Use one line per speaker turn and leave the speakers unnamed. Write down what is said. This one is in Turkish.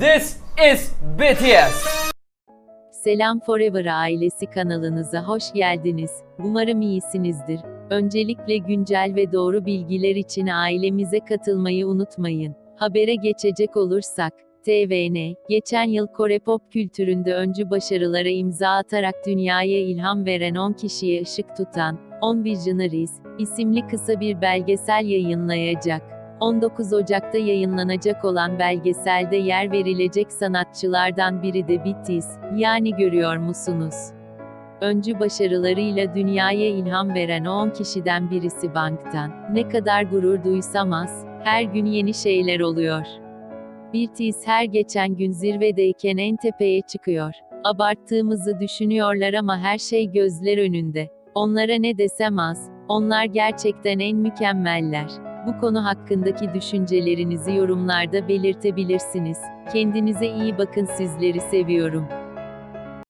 This is BTS.
Selam Forever ailesi kanalınıza hoş geldiniz. Umarım iyisinizdir. Öncelikle güncel ve doğru bilgiler için ailemize katılmayı unutmayın. Habere geçecek olursak, TVN, geçen yıl Kore pop kültüründe öncü başarılara imza atarak dünyaya ilham veren 10 kişiye ışık tutan, On Visionaries, isimli kısa bir belgesel yayınlayacak. 19 Ocak'ta yayınlanacak olan belgeselde yer verilecek sanatçılardan biri de BTS, yani görüyor musunuz? Öncü başarılarıyla dünyaya ilham veren o 10 kişiden birisi Bangtan. Ne kadar gurur duysam az, her gün yeni şeyler oluyor. BTS her geçen gün zirvedeyken en tepeye çıkıyor. Abarttığımızı düşünüyorlar ama her şey gözler önünde. Onlara ne desem az, onlar gerçekten en mükemmeller. Bu konu hakkındaki düşüncelerinizi yorumlarda belirtebilirsiniz. Kendinize iyi bakın sizleri seviyorum.